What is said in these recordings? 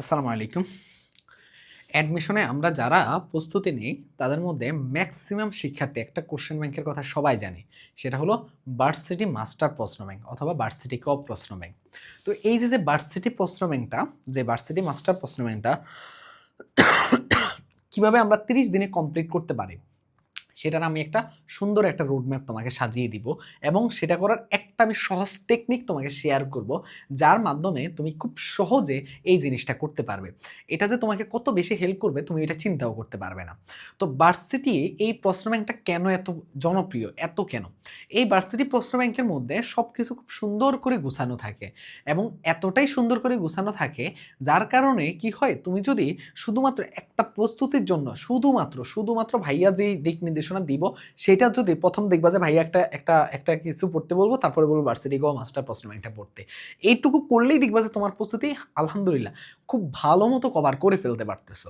আসসালামু আলাইকুম। অ্যাডমিশনে আমরা যারা প্রস্তুতি নিই, তাদের মধ্যে ম্যাক্সিমাম শিক্ষার্থী একটা কোশ্চেন ব্যাংকের কথা সবাই জানে। সেটা হলো ভার্সিটি মাস্টার প্রশ্ন ব্যাংক অথবা ভার্সিটি কপ প্রশ্ন ব্যাংক তো এই যে যে ভার্সিটি প্রশ্ন ব্যাংকটা যে ভার্সিটি মাস্টার প্রশ্ন ব্যাংকটা কীভাবে আমরা তিরিশ দিনে কমপ্লিট করতে পারি? সেটার আমি একটা সুন্দর একটা রোডম্যাপ তোমাকে সাজিয়ে দিব এবং সেটা করার একটা আমি সহজ টেকনিক তোমাকে শেয়ার করব, যার মাধ্যমে তুমি খুব সহজে এই জিনিসটা করতে পারবে। এটা যে তোমাকে কত বেশি হেল্প করবে, তুমি এটা চিন্তাও করতে পারবে না। তো ভার্সিটি এই প্রশ্ন ব্যাংকটা কেন এত জনপ্রিয়, এত কেন? এই ভার্সিটি প্রশ্ন ব্যাংকের মধ্যে সব কিছু খুব সুন্দর করে গুছানো থাকে এবং এতটাই সুন্দর করে গুছানো থাকে, যার কারণে কি হয়, তুমি যদি শুধুমাত্র একটা প্রস্তুতির জন্য, শুধুমাত্র শুধুমাত্র ভাইয়া যেই দিক নির্দেশনা দিব, সেটা যদি প্রথম দেখবা যে ভাইয়া একটা একটা একটা কিছু পড়তে বলব, তারপরে বলব ভার্সিটি গো মাস্টার প্রশ্ন ব্যাংকটা পড়তে এইটুকু করলেই দেখবা যে তোমার প্রস্তুতি, আলহামদুলিল্লাহ, খুব ভালো মতো কভার করে ফেলতে পারতেছো।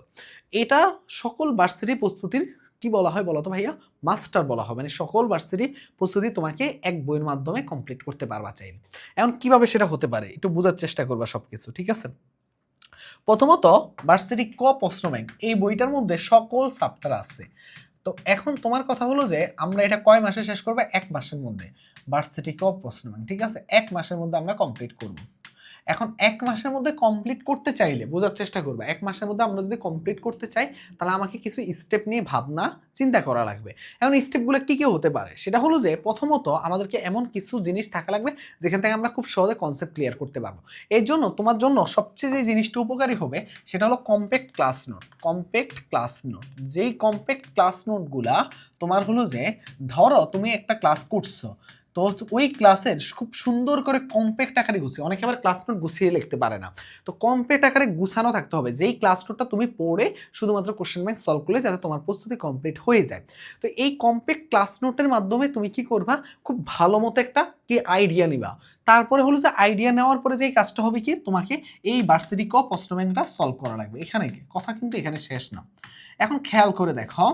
এটা সকল ভার্সিটি প্রস্তুতির কি বলা হয় বলো তো ভাইয়া? মাস্টার বলা হয় মানে সকল ভার্সিটি প্রস্তুতি তোমাকে এক বইয়ের মাধ্যমে কমপ্লিট করতে পারবা চাইলে। এখন কীভাবে সেটা হতে পারে? একটু বোঝার চেষ্টা করবা সব কিছু ঠিক আছে? প্রথমত ভার্সিটি ক প্রশ্ন ব্যাংক এই বইটার মধ্যে সকল চ্যাপ্টার আছে। তো এখন তোমার কথা হলো যে, আমরা এটা কয় মাসে শেষ করব? এক মাসের মধ্যে। ভার্সিটি ক প্রশ্ন ঠিক আছে? এক মাসের মধ্যে আমরা কমপ্লিট করব। এখন এক মাসের মধ্যে কমপ্লিট করতে চাইলে, বোঝার চেষ্টা করবে, এক মাসের মধ্যে আমরা যদি কমপ্লিট করতে চাই, তাহলে আমাকে কিছু স্টেপ নিয়ে ভাবনা, চিন্তা করা লাগবে। এখন স্টেপগুলো কী কী হতে পারে? সেটা হলো যে, প্রথমত আমাদেরকে এমন কিছু জিনিস থাকা লাগবে, যেখান থেকে আমরা খুব সহজে কনসেপ্ট ক্লিয়ার করতে পারব। এর জন্য তোমার জন্য সবচেয়ে যে জিনিসটা উপকারী হবে, সেটা হলো compact class note compact class note যেই কম্প্যাক্ট ক্লাস নোটগুলা তোমার হলো যে, ধরো তুমি একটা ক্লাস করছ তো ওই ক্লাসের খুব সুন্দর করে কম্প্যাক্ট আকারে গুছিয়ে, অনেকে আবার ক্লাস নোট গুছিয়ে লিখতে পারে না। তো কম্প্যাক্ট আকারে গুছানো থাকতে হবে, যেই ক্লাস নোটটা তুমি পড়ে শুধুমাত্র কোশ্চেন ব্যাংক সলভ করলে যাতে তোমার প্রস্তুতি কমপ্লিট হয়ে যায়। তো এই কম্প্যাক্ট ক্লাস নোটের মাধ্যমে তুমি কি করবা, খুব ভালো মতো একটা কি আইডিয়া নিবা। তারপরে হলো যে আইডিয়া নেওয়ার পরে যেই কাজটা হবে কি, তোমাকে এই ভার্সিটি ক প্রশ্ন ব্যাংকটা সলভ করা লাগবে। এখানে কথা কিন্তু এখানে শেষ না। এখন খেয়াল করে দেখো।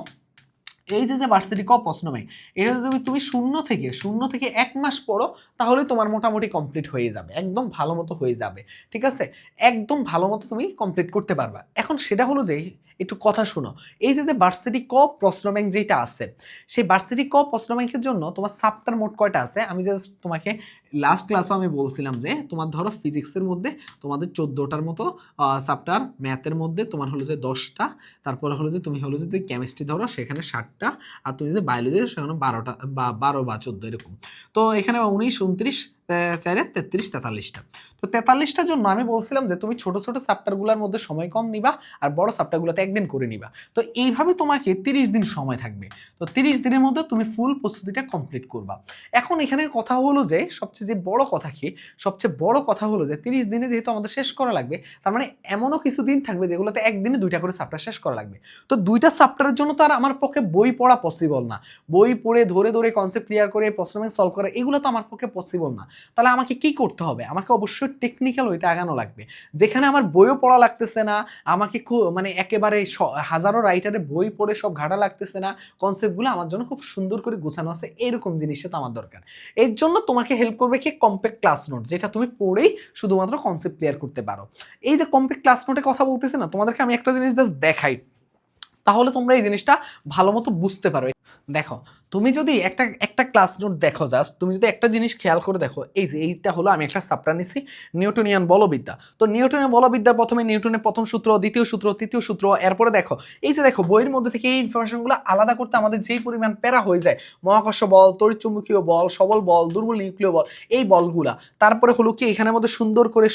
এই যে যে ভার্সিটি ক প্রশ্ন ব্যাংক এটা যদি তুমি শূন্য থেকে শূন্য থেকে এক মাস পড়ো, তাহলে তোমার মোটামুটি কমপ্লিট হয়ে যাবে, একদম ভালো মতো হয়ে যাবে, ঠিক আছে? একদম ভালো মতো তুমি কমপ্লিট করতে পারবা। এখন সেটা হলো যে একটু কথা শোনো। এই যে যে ভার্সিটি ক প্রশ্ন ব্যাংক যেটা আছে, সেই ভার্সিটি ক প্রশ্ন ব্যাংকের জন্য তোমার সাবটার মোট কয়টা আছে? আমি জাস্ট তোমাকে লাস্ট ক্লাসও আমি বলছিলাম যে, তোমার ধরো ফিজিক্সের মধ্যে তোমাদের চোদ্দোটার মতো সাবটার ম্যাথের মধ্যে তোমার হলো যে দশটা, তারপরে হলো যে তুমি হলো যে তুমি কেমিস্ট্রি ধরো সেখানে ষাটটা, আর তুমি যদি বায়োলজি সেখানে বারোটা, বা বারো বা চোদ্দ এরকম। তো এখানে উনিশ, উনত্রিশ চারে তেত্রিশ, তেতাল্লিশটা। তো তেতাল্লিশটার জন্য আমি বলছিলাম যে তুমি ছোট ছোট চ্যাপ্টারগুলোর মধ্যে সময় কম নিবা আর বড় চ্যাপ্টারগুলোতে একদিন করে নিবা। তো এইভাবে তোমাকে তিরিশ দিন সময় থাকবে। তো তিরিশ দিনের মধ্যে তুমি ফুল প্রস্তুতিটা কমপ্লিট করবা। এখন এখানে কথা হলো যে সবচেয়ে যে বড় কথা কি? সবচেয়ে বড় কথা হলো যে তিরিশ দিনে যেহেতু আমাদের শেষ করা লাগবে, তার মানে এমনও কিছু দিন থাকবে যেগুলোতে একদিনে দুইটা করে চ্যাপ্টার শেষ করা লাগবে। তো দুইটা চ্যাপ্টারের জন্য তো আর আমার পক্ষে বই পড়া পসিবল না। বই পড়ে, ধরে ধরে কনসেপ্ট ক্লিয়ার করে, প্রশ্ন সলভ করা, এগুলো তো আমার পক্ষে পসিবল না। তাহলে আমাকে কি করতে হবে? আমাকে অবশ্যই টেকনিক্যাল হইতে আগানো লাগবে। যেখানে আমার বইও পড়া লাগতেছে না, আমাকে খুব মানে একেবারে হাজারো রাইটারের বই পড়ে সব ঘাটা লাগতেছে না কনসেপ্টগুলো আমার জন্য খুব সুন্দর করে গোছানো আছে, এরকম জিনিসটা তো আমার দরকার। এর জন্য তোমাকে হেল্প করবে কি কম্প্যাক্ট ক্লাস নোট যেটা তুমি পড়েই শুধুমাত্র কনসেপ্ট ক্লিয়ার করতে পারো। এই যে কম্প্যাক্ট ক্লাস নোটে কথা বলতেছে না, তোমাদেরকে আমি একটা জিনিস জাস্ট দেখাই। তাহলে তোমরা এই জিনিসটা ভালো মতো বুঝতে পারো। দেখো, তুমি যদি একটা একটা ক্লাস নোট দেখো জাস্ট তুমি যদি একটা জিনিস খেয়াল করে দেখো, এই যে এইটা হলো আমি একটা সাপ্টার নিছি নিউটনিয়ান বলবিদ্যা। তো নিউটনিয়ান বলবিদ্যার প্রথমে নিউটনের প্রথম সূত্র, দ্বিতীয় সূত্র, তৃতীয় সূত্র, এরপরে দেখো, এই যে দেখো, বইয়ের মধ্যে থেকে এই ইনফরমেশনগুলো আলাদা করতে আমাদের যেই পরিমাণ প্যারা হয়ে যায়, মহাকর্ষ বল, তড়িৎচুম্বকীয় বল, সবল বল, দুর্বল নিউক্লিয় বল, এই বলগুলা। তারপরে হলো কি, এখানের মধ্যে সুন্দর করে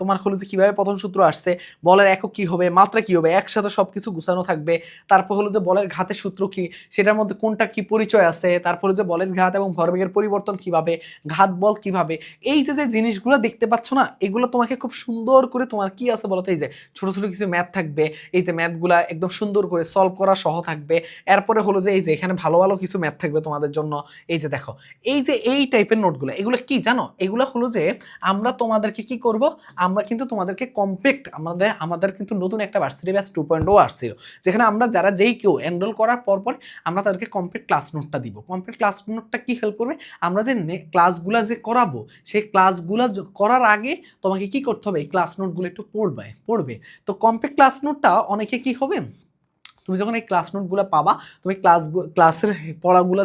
তোমার হলো যে কীভাবে প্রথম সূত্র আসছে, বলের একক কী হবে, মাত্রা কী হবে, একসাথে সবকিছু গুছানো থাকবে, তারপর হলো যে বলের ঘাতের সূত্র কি সেটার মধ্যে কোনটা কি পরিচয় আছে? তারপরে যে বলের ঘাত এবং ভরবেগের পরিবর্তন কীভাবে? ঘাত বল কীভাবে? এই যে যে জিনিসগুলো দেখতে পাচ্ছ না, এগুলো তোমাকে খুব সুন্দর করে তোমার কি আছে বলতো এই যে ছোট ছোট কিছু ম্যাথ থাকবে, এই যে ম্যাথগুলা একদম সুন্দর করে সলভ করা সহ থাকবে। এরপরে হলো যে এই যে এখানে ভালো ভালো কিছু ম্যাথ থাকবে তোমাদের জন্য। এই যে দেখো, এই যে এই টাইপের নোটগুলো এগুলো কি জানো? এগুলো হলো যে আমরা তোমাদেরকে কি করব? আমরা কিন্তু তোমাদেরকে কম্প্যাক্ট আমাদের আমাদের কিন্তু নতুন একটা ভার্সিটি ব্যাস টু পয়েন্ট ও আসছিল। যেখানে আমরা যারা যেই কেউ এনরোল করার পর পর আমরা তাদেরকে কমপ্লিট ক্লাস নোটটা দিব। কমপ্লিট ক্লাস নোটটা কি হেল্প করবে? আমরা যে ক্লাসগুলো যে করাবো, সেই ক্লাসগুলো করার আগে তোমাকে কি করতে হবে? এই ক্লাস নোটগুলো একটু পড়বে পড়বে। তো কমপ্লিট ক্লাস নোটটা অনেকে কি হবে? তুমি যখন এই ক্লাস নোটগুলো পাবা, তুমি ক্লাস ক্লাসের পড়াগুলো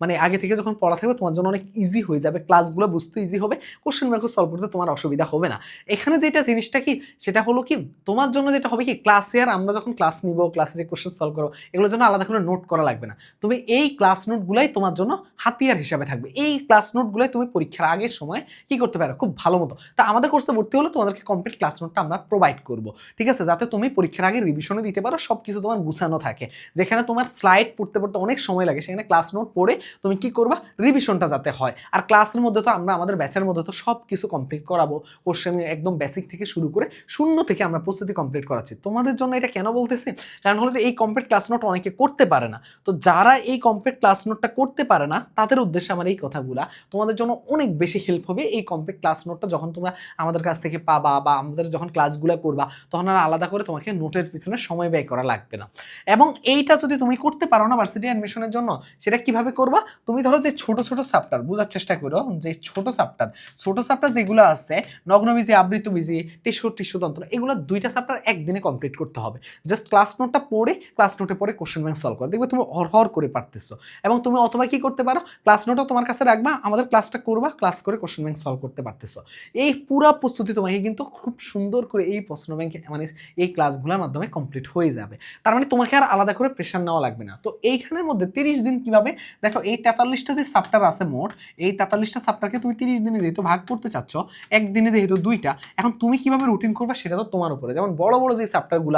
মানে আগে থেকে যখন পড়া থাকবে, তোমার জন্য অনেক ইজি হয়ে যাবে। ক্লাসগুলো বুঝতে ইজি হবে কোশ্চেন ব্যাংক সলভ করতে তোমার অসুবিধা হবে না। এখানে যেটা জিনিসটা কি, সেটা হলো কি, তোমার জন্য যেটা হবে কি ক্লাসে আর আমরা যখন ক্লাস নিব ক্লাসে যে কোশ্চেন সলভ করো, এগুলোর জন্য আলাদা করে নোট করা লাগবে না। তুমি এই ক্লাস নোটগুলাই তোমার জন্য হাতিয়ার হিসাবে থাকবে। এই ক্লাস নোটগুলাই তুমি পরীক্ষার আগের সময় কি করতে পারো? খুব ভালো মতো। তা আমাদের কোর্সে ভর্তি হলে তোমাদেরকে কমপ্লিট ক্লাস নোটটা আমরা প্রোভাইড করব। ঠিক আছে? যাতে তুমি পরীক্ষার আগে রিভিশনে দিতে পারো সব কিছু তোমার গুছানো থাকে। যেখানে তোমার স্লাইড পড়তে পড়তে অনেক সময় লাগে, সেখানে ক্লাস নোট পড়ে তুমি কি করবা? রিভিশনটা যাতে হয়। আর ক্লাসের মধ্যে তো আমরা, আমাদের ব্যাচের মধ্যে তো সব কিছু কমপ্লিট করাবো। কোশ্চেন একদম বেসিক থেকে শুরু করে শূন্য থেকে আমরা প্রস্তুতি কমপ্লিট করাচ্ছি। তোমাদের জন্য এটা কেন বলতেছি? কারণ হলো যে এই কমপ্লিট ক্লাস নোট অনেকে করতে পারে না। তো যারা এই কমপ্লিট ক্লাস নোটটা করতে পারে না, তাদের উদ্দেশ্যে আমার এই কথাগুলা। তোমাদের জন্য অনেক বেশি হেল্প হবে এই কমপ্লিট ক্লাস নোটটা যখন তোমরা আমাদের কাছ থেকে পাবা বা আমাদের যখন ক্লাসগুলো করবা, তখন আর আলাদা করে তোমাকে নোটের পিছনে সময় ব্যয় করা লাগবে না। এবং এইটা যদি তুমি করতে পারো না ভার্সিটি অ্যাডমিশনের জন্য, সেটা কীভাবে করবা? তুমি ধরো যে ছোট ছোট চ্যাপ্টার বোঝার চেষ্টা করো যে ছোট চ্যাপ্টার ছোট চ্যাপ্টার যেগুলো আছে, নগ্নবীজি, আবৃতবীজি, টিস্যু, টিস্যুতন্ত্র, এগুলো দুইটা চ্যাপ্টার একদিনে কমপ্লিট করতে হবে। জাস্ট ক্লাস নোটটা পড়ে ক্লাস নোটে পড়ে কোশ্চেন ব্যাংক সলভ করো। দেখবে তুমি হর করে পারতেছো। এবং তুমি অথবা কি করতে পারো? ক্লাস নোটও তোমার কাছে রাখবা, আমাদের ক্লাসটা করবা ক্লাস করে কোশ্চেন ব্যাংক সলভ করতে পারতেছো। এই পুরো প্রস্তুতি তোমাকে কিন্তু খুব সুন্দর করে এই প্রশ্ন ব্যাংকে মানে এই ক্লাসগুলোর মাধ্যমে কমপ্লিট হয়ে যাবে। তার মানে তোমাকে আর আলাদা করে প্রেশার নেওয়া লাগবে না। তো এইখানের মধ্যে তিরিশ দিন কীভাবে, দেখো এই তেতাল্লিশটা যে সাপ্টার আছে মোট, এই তেতাল্লিশটা সাপ্টারকে তুমি তিরিশ দিনে যেহেতু ভাগ করতে চাচ্ছ, একদিনে যেহেতু দুইটা, এখন তুমি কীভাবে রুটিন করবে সেটা তো তোমার উপরে। যেমন বড় বড় যে সাপ্টারগুলো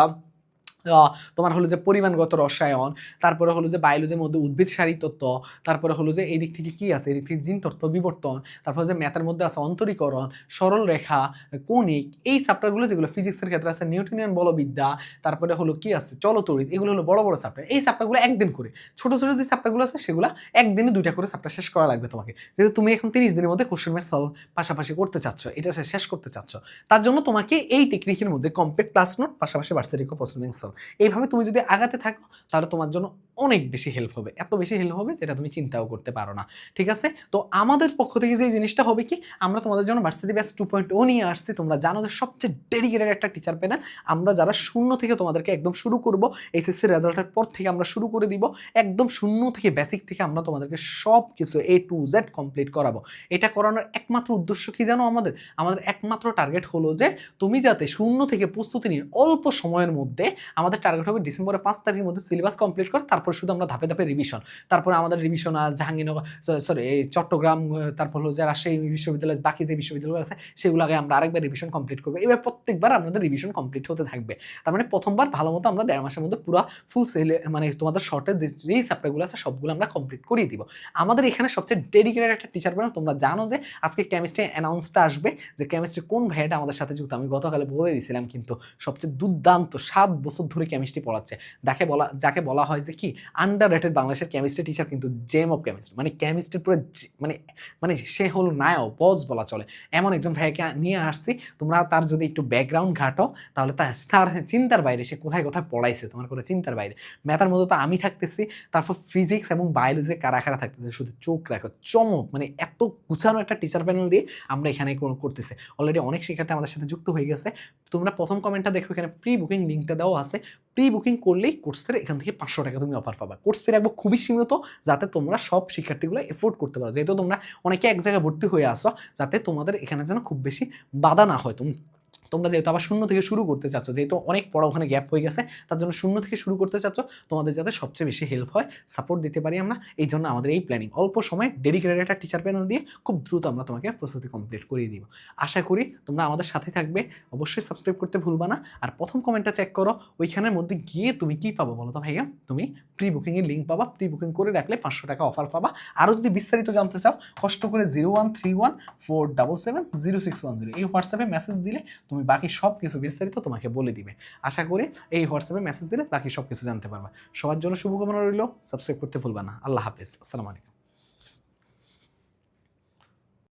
তোমার হলো যে পরিমাণগত রসায়ন, তারপরে হলো যে বায়োলজির মধ্যে উদ্ভিদ সারি তত্ত্ব, তারপরে হলো যে এই দিক থেকে কী আছে? এদিক থেকে জিন তত্ত্ব, বিবর্তন, তারপরে যে ম্যাথের মধ্যে আছে অন্তরীকরণ, সরল রেখা, কণিক, এই চ্যাপ্টারগুলো যেগুলো ফিজিক্সের ক্ষেত্রে আছে নিউটনিয়ান বলবিদ্যা, তারপরে হলো কি আছে? চলতরিত, এগুলো হলো বড় বড় চ্যাপ্টার এই চ্যাপ্টারগুলো একদিন করে, ছোট ছোট যে চ্যাপ্টারগুলো আছে, সেগুলো একদিনে দুইটা করে চ্যাপ্টার শেষ করা লাগবে তোমাকে। যেহেতু তুমি এখন তিরিশ দিনের মধ্যে কোশ্চেন ব্যাংক সলভ পাশাপাশি করতে চাচ্ছ, এটা শেষ করতে চাচ্ছ, তার জন্য তোমাকে এই টেকনিকের মধ্যে কমপ্লিট ক্লাস নোট পাশাপাশি কোশ্চেন ব্যাংক সলভ এইভাবে তুমি যদি আগাতে থাকো তাহলে তোমার জন্য অনেক বেশি হেল্প হবে। এত বেশি হেল্প হবে যেটা তুমি চিন্তাও করতে পারো না, ঠিক আছে? তো আমাদের পক্ষ থেকে যে জিনিসটা হবে কি, আমরা তোমাদের জন্য ভার্সিটি ব্যাস টু পয়েন্ট ও নিয়ে আসছি। তোমরা জানো যে সবচেয়ে ডেডিকেটেড একটা টিচার পেনা আমরা যারা শূন্য থেকে তোমাদেরকে একদম শুরু করব এইচএসসি রেজাল্টের পর থেকে আমরা শুরু করে দিব। একদম শূন্য থেকে বেসিক থেকে আমরা তোমাদেরকে সব কিছু এ টু জেড কমপ্লিট করাবো। এটা করানোর একমাত্র উদ্দেশ্য কি জানো আমাদের? আমাদের একমাত্র টার্গেট হলো যে তুমি যাতে শূন্য থেকে প্রস্তুতি নিয়ে অল্প সময়ের মধ্যে আমাদের টার্গেট হবে ডিসেম্বরের পাঁচ তারিখের মধ্যে সিলেবাস কমপ্লিট কর, তারপর শুধু আমরা ধাপে ধাপে রিভিশন তারপরে আমাদের রিভিশন জাহাঙ্গীরনগর সরি এই চট্টগ্রাম তারপর হলো যে রাজশাহী বিশ্ববিদ্যালয়, বাকি যে বিশ্ববিদ্যালয় আছে সেগুলো আগে আমরা আরেকবার রিভিশন কমপ্লিট করব। এবার প্রত্যেকবার আমাদের রিভিশন কমপ্লিট হতে থাকবে। তার মানে প্রথমবার ভালো মতো আমরা দেড় মাসের মধ্যে পুরো ফুল সেলে মানে তোমাদের শর্টের যে, যেই চ্যাপ্টারগুলো আছে, সবগুলো আমরা কমপ্লিট করিয়ে দিব। আমাদের এখানে সবচেয়ে ডেডিকেটেড একটা টিচার বানাও তোমরা জানো যে আজকে কেমিস্ট্রি অ্যানাউন্সটা আসবে যে কেমিস্ট্রি কোন ভাইয়াটা আমাদের সাথে যুক্ত। আমি গতকালে বলে দিয়েছিলাম কিন্তু সবচেয়ে দুর্দান্ত সাত বছর ধরে কেমিস্ট্রি পড়াচ্ছে। যাকে বলা যাকে বলা হয় যে কি? আন্ডার রেটেড বাংলাদেশের কেমিস্ট্রি টিচার কিন্তু জেম অফ কেমিস্ট্রি মানে কেমিস্ট্রির পুরো মানে মানে সে হলো নায়ক বজ বলা চলে। এমন একজন ভাইয়াকে নিয়ে আসছি, তোমরা তার যদি একটু ব্যাকগ্রাউন্ড ঘাটো, তাহলে তার চিন্তার বাইরে, সে কোথায় কোথায় পড়াইছে, তোমার কোনো চিন্তার বাইরে। ম্যাথার মধ্যে তো আমি থাকতেছি, তারপর ফিজিক্স এবং বায়োলজি কারা কারা থাকতেছে, শুধু চোখ রাখো, চমক মানে এত গুছানো একটা টিচার প্যানেল দিয়ে আমরা এখানে কর- করতেছি। অলরেডি অনেক শিক্ষার্থী আমাদের সাথে যুক্ত হয়ে গেছে। তোমরা প্রথম কমেন্টটা দেখো এখানে প্রি বুকিং লিঙ্কটা দেওয়া আছে। প্রি বুকিং করলেই কোর্সের এখান থেকে পাঁচশো টাকা তুমি অফার পাবা। কোর্স ফি রাখব খুবই সীমিত যাতে তোমরা সব শিক্ষার্থীগুলো এফোর্ড করতে পারো। যেহেতু তোমরা অনেকে এক জায়গায় ভর্তি হয়ে আসো, যাতে তোমাদের এখানে যেন খুব বেশি বাধা না হয়। তুমি তোমরা যেহেতু আবার শূন্য থেকে শুরু করতে চাচ্ছ, যেহেতু অনেক পড়া ওখানে গ্যাপ হয়ে গেছে, তার জন্য শূন্য থেকে শুরু করতে চাচ্ছ, তোমাদের যাতে সবচেয়ে বেশি হেল্প হয় সাপোর্ট দিতে পারি আমরা। এই জন্য আমাদের এই প্ল্যানিং অল্প সময় ডেডিকেটেড একটা টিচার প্যানেল দিয়ে খুব দ্রুত আমরা তোমাকে প্রস্তুতি কমপ্লিট করিয়ে দিব। আশা করি তোমরা আমাদের সাথে থাকবে। অবশ্যই সাবস্ক্রাইব করতে ভুলবা না। আর প্রথম কমেন্টটা চেক করো, ওইখানের মধ্যে গিয়ে তুমি কি পাবো বলো তো ভাইয়া? তুমি প্রি বুকিংয়ের লিঙ্ক পাবা। প্রি বুকিং করে রাখলে পাঁচশো টাকা অফার পাবা। আরও যদি বিস্তারিত জানতে চাও, কষ্ট করে zero one three one four double seven zero six one zero এই হোয়াটসঅ্যাপে মেসেজ দিলে তুমি বাকি সব কিছু বিস্তারিত তোমাকে বলে দিবে। আশা করি এই হোয়াটসঅ্যাপে মেসেজ দিলে বাকি সব কিছু জানতে পারবা। সবার জন্য শুভকামনা রইল। সাবস্ক্রাইব করতে ভুলবা না। আল্লাহ হাফিজ। আসসালামু আলাইকুম।